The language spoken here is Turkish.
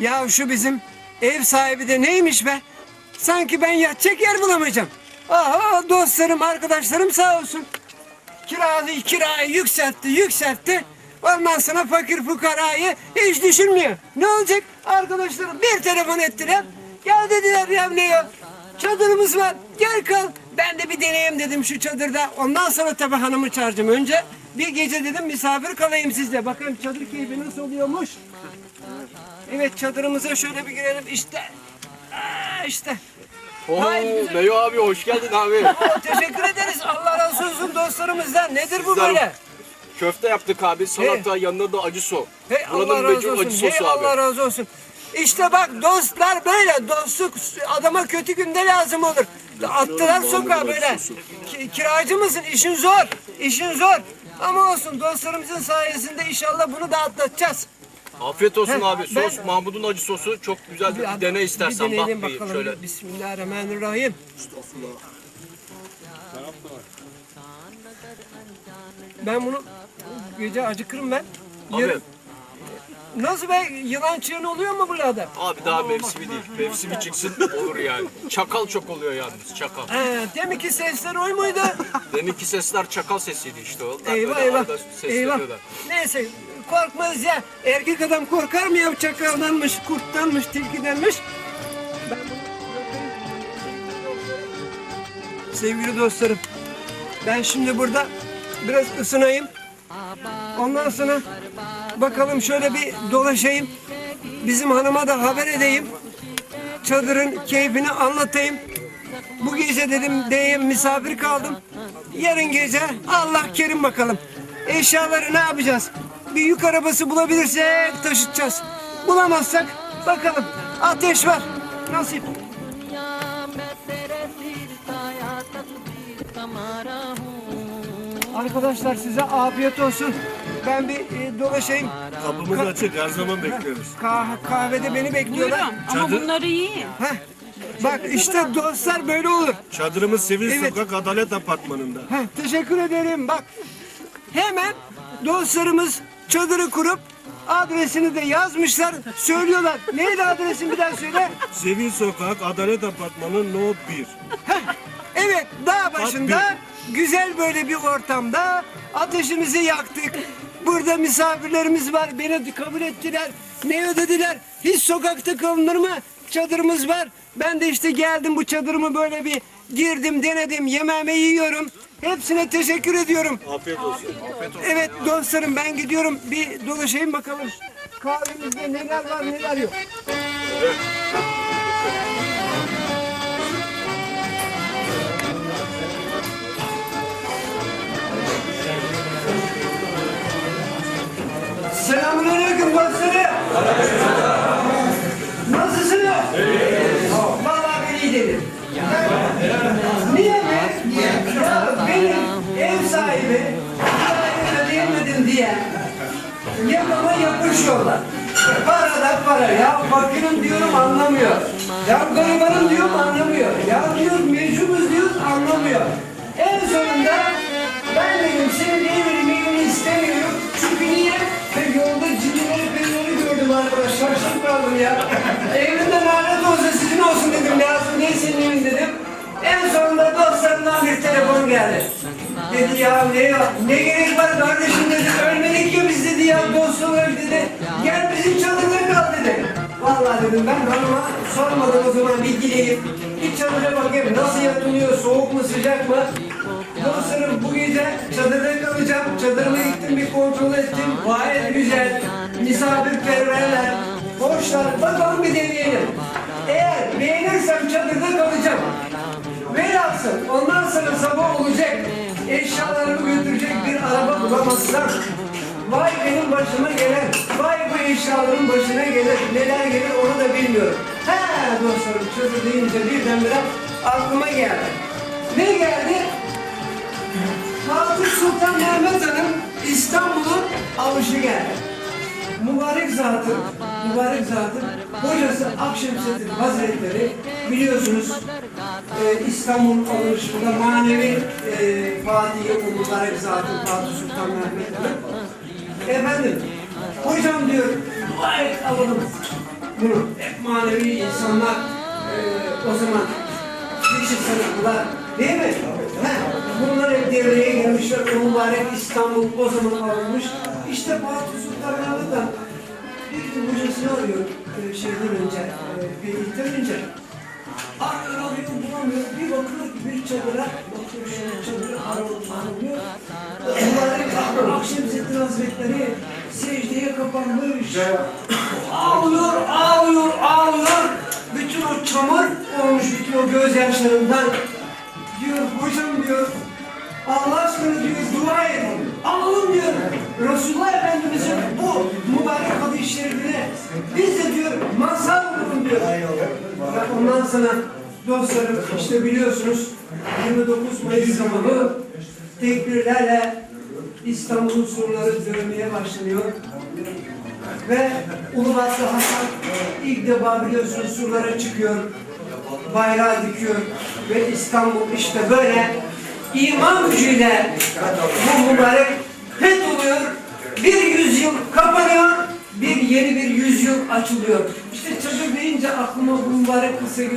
Ya şu bizim ev sahibi de neymiş be? Sanki ben yatacak yer bulamayacağım. Aha dostlarım, arkadaşlarım sağ olsun. Kirayı, kirayı yükseltti, yükseltti. Ondan sonra fakir fukarayı hiç düşünmüyor. Ne olacak? Arkadaşlarım bir telefon ettiler. Gel dediler ya ne yok. Çadırımız var. Gel kal. Ben de bir deneyeyim dedim şu çadırda. Ondan sonra tabii hanımı çağıracağım. Önce bir gece dedim misafir kalayım sizde. Bakın çadır keyfi nasıl oluyormuş. Evet çadırımıza şöyle bir girelim. İşte. Aa, işte. Oo, güzel. Meyo abi hoş geldin abi. Teşekkür ederiz. Allah razı olsun dostlarımızdan. Nedir bu böyle? Köfte yaptık abi. Salata yanında da acı so. Hey Allah Buranın razı meşhur olsun. acı Hey sosu abi. Allah razı olsun. İşte bak dostlar böyle. Dostluk adama kötü günde lazım olur. Attılar sokağa böyle. Ki- Kiracı mısın? İşin zor. İşin zor. Ama olsun dostlarımızın sayesinde inşallah bunu da atlatacağız. Afiyet olsun Heh, abi. Sos ben- Mahmut'un acı sosu çok güzel. Bir, dene istersen Bir bak deneyelim bir bakalım. şöyle. Bismillahirrahmanirrahim. Ben bunu gece acıkırım ben. Abi, Yarın- Nasıl be? Yılan çığın oluyor mu burada? abi daha mevsimi değil. Mevsimi çıksın olur yani. Çakal çok oluyor yalnız çakal. He, demek ki sesler oy muydu? Deminki sesler çakal sesiydi işte. Onlar eyvah böyle eyvah. arada sesleniyorlar. Eyvah. Neyse korkmaz ya. Erkek adam korkar mı ya çakaldanmış, kurttanmış, tilkidenmiş. Ben bunu Sevgili dostlarım, ben şimdi burada biraz ısınayım. Ondan sonra Bakalım şöyle bir dolaşayım. Bizim hanıma da haber edeyim. Çadırın keyfini anlatayım. Bu gece dedim diye misafir kaldım. Yarın gece Allah kerim bakalım. Eşyaları ne yapacağız? Bir yük arabası bulabilirsek taşıtacağız. Bulamazsak bakalım. Ateş var. Nasip. Arkadaşlar size afiyet olsun. Ben bir e, dolaşayım. Kapımız açık her zaman bekleriz. Kah- kahvede beni bekliyorlar. Buyurun ama Çadır- bunları yiyin. Heh. Bak işte dostlar böyle olur. Çadırımız Sevil Evet. Sokak Adalet Apartmanı'nda. Heh, teşekkür ederim. Bak hemen dostlarımız çadırı kurup adresini de yazmışlar. Söylüyorlar. Neydi adresin bir daha söyle. Sevil Sokak Adalet Apartmanı No 1. Evet dağ başında güzel böyle bir ortamda ateşimizi yaktık. Burada misafirlerimiz var. Beni kabul ettiler. Ne ödediler? Hiç sokakta kalınır mı? Çadırımız var. Ben de işte geldim bu çadırımı böyle bir girdim denedim. Yemeğimi yiyorum. Hepsine teşekkür ediyorum. Afiyet olsun. Evet dostlarım ben gidiyorum. Bir dolaşayım bakalım. Kahvemizde neler var neler yok. Selamünaleyküm Nasılsınız? Vallahi ben iyi değilim. Niye mi? Ya benim ev sahibi kirayı ödeyemedim diye yakama yapışıyorlar. Para da para ya fakirim diyorum anlamıyor. Ya garibanım diyorum anlamıyor. Ya diyor mecburuz diyoruz anlamıyor. En sonunda ben dedim senin evini evini istemiyorum. Telefon geldi. Dedi ya ne ne gerek var kardeşim dedi. Ölmedik ya biz dedi ya dost olarak dedi. Gel bizim çadırda kal dedi. Vallahi dedim ben hanıma sormadım o zaman bir gideyim. Bir çadıra bakayım nasıl yatılıyor, soğuk mu sıcak mı? Dostlarım bu gece çadırda kalacağım. Çadırımı gittim bir kontrol ettim. Gayet güzel. Misafirperverler. Hoşlar. Bakalım bir deneyelim. Eğer Eşyalarımı götürecek bir araba bulamazsam Vay benim başıma gelen, vay bu eşyaların başına gelir, neler gelir onu da bilmiyorum. He dostlarım çadır deyince birdenbire aklıma geldi. Ne geldi? Fatih Sultan Mehmet Han'ın İstanbul'un alışı geldi. Mübarek zatın, mübarek zatın hocası Akşemseddin Hazretleri biliyorsunuz e, İstanbul alışında manevi e, Fatih'i mübarek zatın Fatih Sultan Mehmet. Efendim, hocam diyor, dua et alalım. bunu. Hep manevi insanlar e, o zaman geçit sanatlılar değil mi? He, bunlar hep devreye girmişler. O mübarek İstanbul o zaman alınmış. İşte Fatih Sultan Mehmet bir gün hocasını arıyor e, şeyden önce, e, beylikten önce. Arıyor arıyor bulamıyor. Bir bakıyor bir çadıra, bakıyor şu çadıra aranıyor. Mübarek Akşemseddin Hazretleri secdeye kapanmış. Ağlıyor, ağlıyor, ağlıyor. Bütün o çamur olmuş, bütün o gözyaşlarından. Diyor, hocam diyor, Allah aşkına diyor, dua edin. Alalım diyor. Resulullah Efendimiz'in bu biz de diyor, mazhar olalım diyor. Ve ondan sonra dostlarım işte biliyorsunuz 29 Mayıs sabahı tekbirlerle İstanbul'un surları dönmeye başlanıyor. Ve Ulubatlı Hasan ilk defa biliyorsunuz surlara çıkıyor. Bayrağı dikiyor. Ve İstanbul işte böyle iman gücüyle bu mübarek fetholuyor. Bir yüzyıl kapanıyor. Bir yeni bir yüzyıl açılıyor. İşte çadır deyince aklıma bu mübarek kısa gibi.